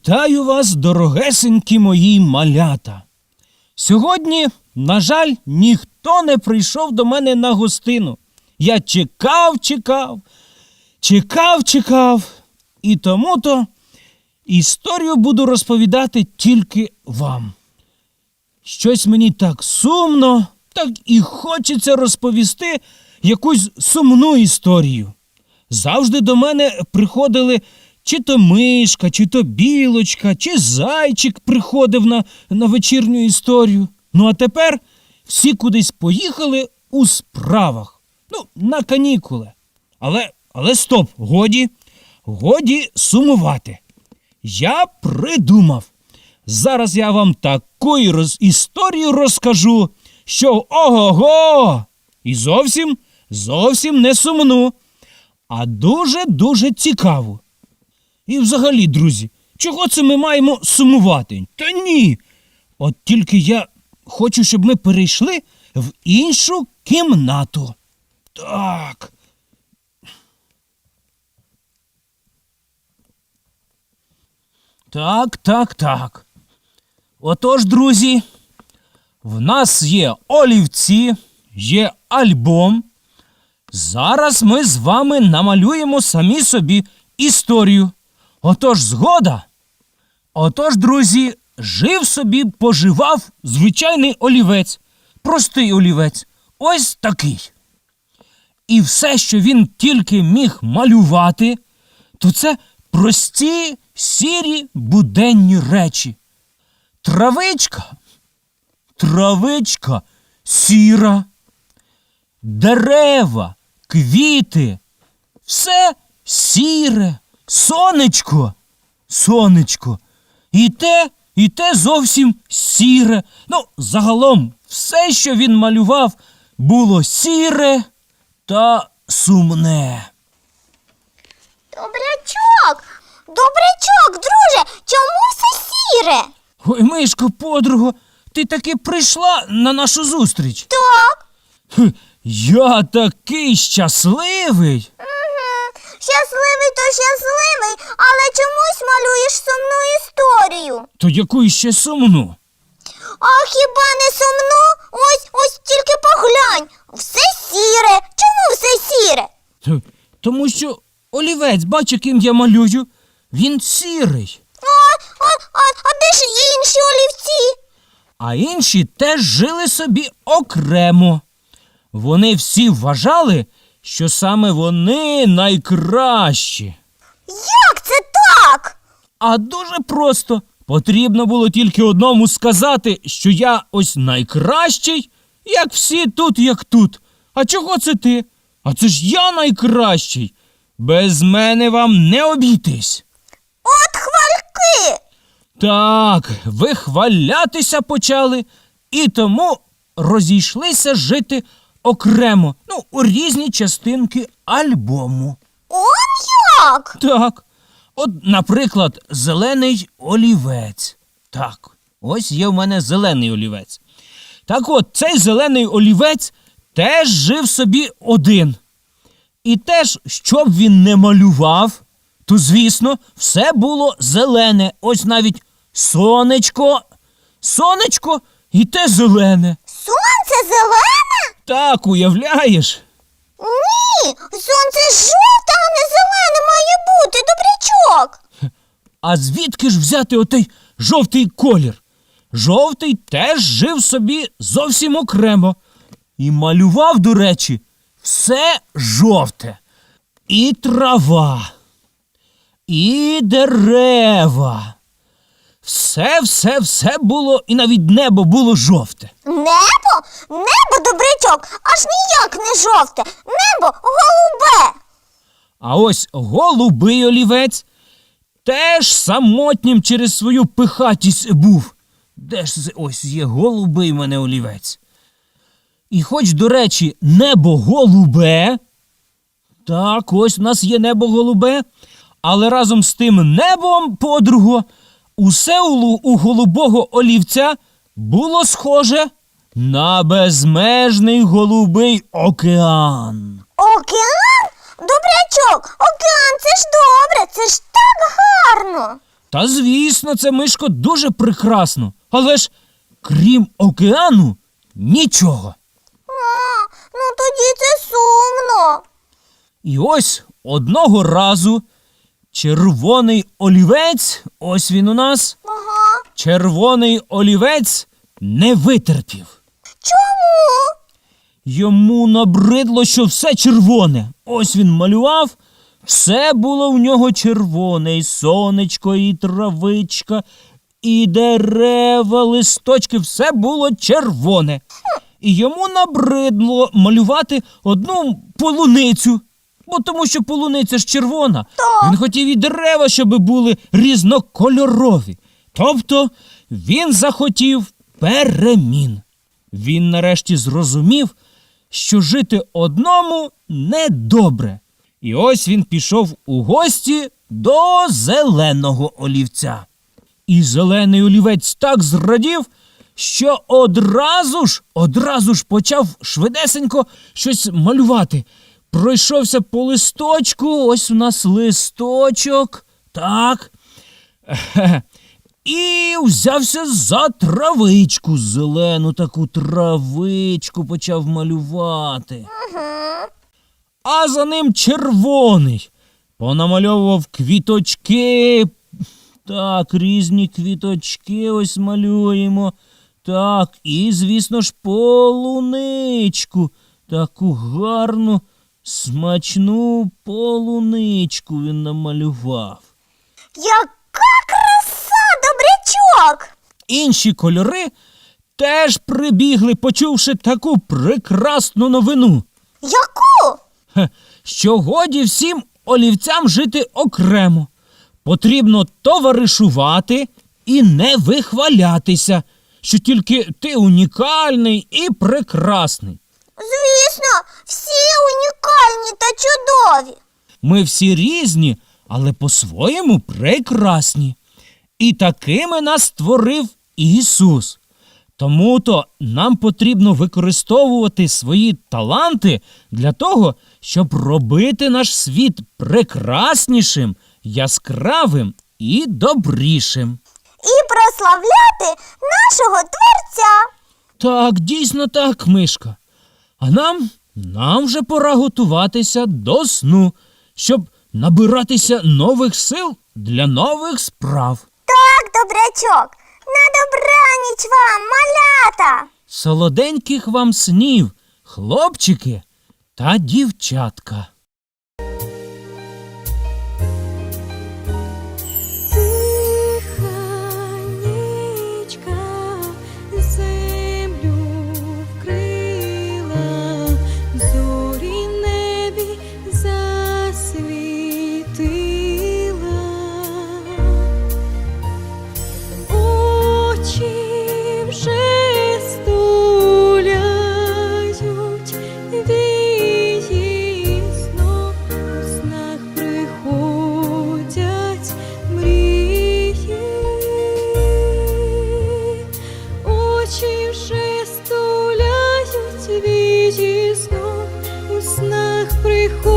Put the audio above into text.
Вітаю вас, дорогесенькі мої малята. Сьогодні, на жаль, ніхто не прийшов до мене на гостину. Я чекав, чекав, чекав, чекав. І тому-то історію буду розповідати тільки вам. Щось мені так сумно, так і хочеться розповісти якусь сумну історію. Завжди до мене приходили чи то мишка, чи то білочка, чи зайчик приходив на, на вечірню історію. Ну а тепер всі кудись поїхали у справах. Ну, на канікули. Але, але стоп, годі, годі сумувати. Я придумав. Зараз я вам таку роз... історію розкажу, що ого-го! І зовсім, зовсім не сумну, а дуже-дуже цікаву. І взагалі, друзі, чого це ми маємо сумувати? Та ні. От тільки я хочу, щоб ми перейшли в іншу кімнату. Так. Так, так, так. Отож, друзі, в нас є олівці, є альбом. Зараз ми з вами намалюємо самі собі історію. Отож, згода. Отож, друзі, жив собі, поживав звичайний олівець, простий олівець, ось такий. І все, що він тільки міг малювати, то це прості, сірі, буденні речі. Травичка, травичка сіра, дерева, квіти, все сіре, сонечко, сонечко. І те, і те зовсім сіре. Ну, загалом, все, що він малював, було сіре та сумне. Добрячок! Добрячок, друже, чому все сіре? Ой, Мишко, подруго, ти таки прийшла на нашу зустріч. Так. Хм, Я такий щасливий. Щасливий то щасливий, але чомусь малюєш сумну історію. То яку ще сумну? А хіба не сумну? Ось ось тільки поглянь. Все сіре. Чому все сіре? Тому що олівець, бач, яким я малюю, він сірий. А, а, а, а де ж інші олівці? А інші теж жили собі окремо. Вони всі вважали, що саме вони найкращі. Як це так? А дуже просто. Потрібно було тільки одному сказати, що я ось найкращий, як всі тут, як тут. А чого це ти? А це ж я найкращий. Без мене вам не обійтись. От хвальки. Так, вихвалятися почали, і тому розійшлися жити окремо, ну, у різні частинки альбому. Он як? Так. От, наприклад, зелений олівець. Так, ось є в мене зелений олівець. Так от, цей зелений олівець теж жив собі один. І теж, що б він не малював, то, звісно, все було зелене. Ось навіть сонечко, сонечко і те зелене. Сонце зелене? Так, уявляєш? Ні, сонце жовте, а не зелене має бути, добрячок. А звідки ж взяти отей жовтий колір? Жовтий теж жив собі зовсім окремо. І малював, до речі, все жовте. І трава, і дерева. Все, все, все було, і навіть небо було жовте. Небо? Небо, добрячок, аж ніяк не жовте. Небо голубе. А ось голубий олівець теж самотнім через свою пихатість був. Де ж ось є голубий мене олівець? І хоч, до речі, небо голубе. Так, ось у нас є небо голубе. Але разом з тим небом, подруго, усе у, лу- у голубого олівця було схоже на безмежний голубий океан. Океан? Добрячок, океан, це ж добре, це ж так гарно. Та звісно, це мишко дуже прекрасно. Але ж крім океану, нічого. А, ну тоді це сумно. І ось одного разу червоний олівець, ось він у нас, Ага. червоний олівець не витерпів. Чому? Йому набридло, що все червоне. Ось він малював, все було в нього червоне, і сонечко, і травичка, і дерева, листочки, все було червоне. І йому набридло малювати одну полуницю. Бо тому що полуниця ж червона. Так. Він хотів і дерева, щоб були різнокольорові. Тобто він захотів перемін. Він нарешті зрозумів, що жити одному недобре. І ось він пішов у гості до зеленого олівця. І зелений олівець так зрадів, що одразу ж, одразу ж почав швидесенько щось малювати. Пройшовся по листочку, ось у нас листочок. Так. І взявся за травичку, зелену таку травичку почав малювати. А за ним червоний. Понамальовував квіточки. Так, різні квіточки ось малюємо. Так, і, звісно ж, полуничку. Таку гарну, смачну полуничку він намалював. Яка краса, добрячок! Інші кольори теж прибігли, почувши таку прекрасну новину. Яку? Хе, що годі всім олівцям жити окремо. Потрібно товаришувати і не вихвалятися, що тільки ти унікальний і прекрасний. Звісно, всі унікальні та чудові. Ми всі різні, але по-своєму прекрасні. І такими нас створив Ісус. Тому то нам потрібно використовувати свої таланти для того, щоб робити наш світ прекраснішим, яскравим і добрішим. І прославляти нашого Творця. Так, дійсно так, мишка. А нам, нам вже пора готуватися до сну, щоб набиратися нових сил для нових справ. Так, добрячок. На добраніч вам, малята. Солоденьких вам снів, хлопчики та дівчатка. приходить.